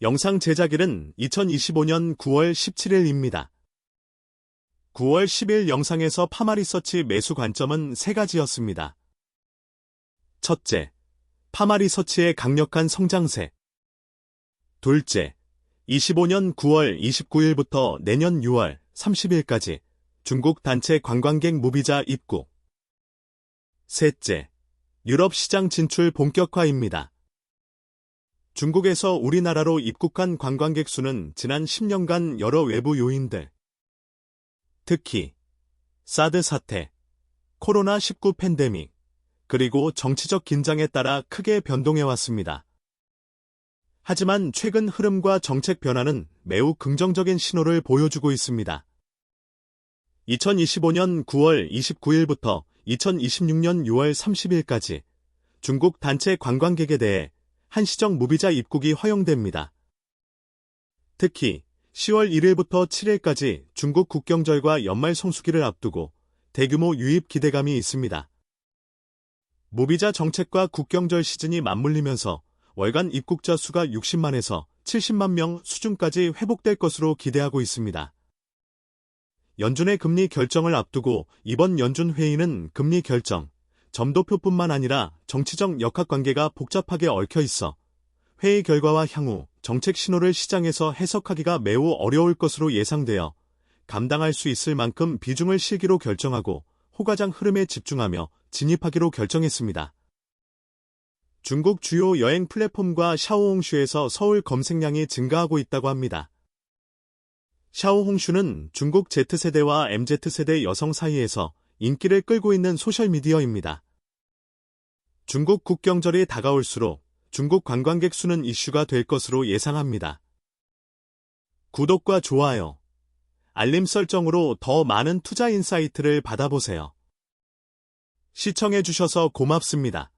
영상 제작일은 2025년 9월 17일입니다. 9월 10일 영상에서 파마리서치 매수 관점은 세 가지였습니다. 첫째, 파마리서치의 강력한 성장세. 둘째, 25년 9월 29일부터 내년 6월 30일까지 중국 단체 관광객 무비자 입국. 셋째, 유럽 시장 진출 본격화입니다. 중국에서 우리나라로 입국한 관광객 수는 지난 10년간 여러 외부 요인들, 특히 사드 사태, 코로나19 팬데믹, 그리고 정치적 긴장에 따라 크게 변동해 왔습니다. 하지만 최근 흐름과 정책 변화는 매우 긍정적인 신호를 보여주고 있습니다. 2025년 9월 29일부터 2026년 6월 30일까지 중국 단체 관광객에 대해 한시적 무비자 입국이 허용됩니다. 특히 10월 1일부터 7일까지 중국 국경절과 연말 성수기를 앞두고 대규모 유입 기대감이 있습니다. 무비자 정책과 국경절 시즌이 맞물리면서 월간 입국자 수가 60만에서 70만 명 수준까지 회복될 것으로 기대하고 있습니다. 연준의 금리 결정을 앞두고 이번 연준 회의는 금리 결정, 점도표뿐만 아니라 정치적 역학관계가 복잡하게 얽혀 있어 회의 결과와 향후 정책 신호를 시장에서 해석하기가 매우 어려울 것으로 예상되어 감당할 수 있을 만큼 비중을 실기로 결정하고 호가장 흐름에 집중하며 진입하기로 결정했습니다. 중국 주요 여행 플랫폼과 샤오홍슈에서 서울 검색량이 증가하고 있다고 합니다. 샤오홍슈는 중국 Z세대와 MZ세대 여성 사이에서 인기를 끌고 있는 소셜미디어입니다. 중국 국경절이 다가올수록 중국 관광객 수는 이슈가 될 것으로 예상합니다. 구독과 좋아요, 알림 설정으로 더 많은 투자 인사이트를 받아보세요. 시청해주셔서 고맙습니다.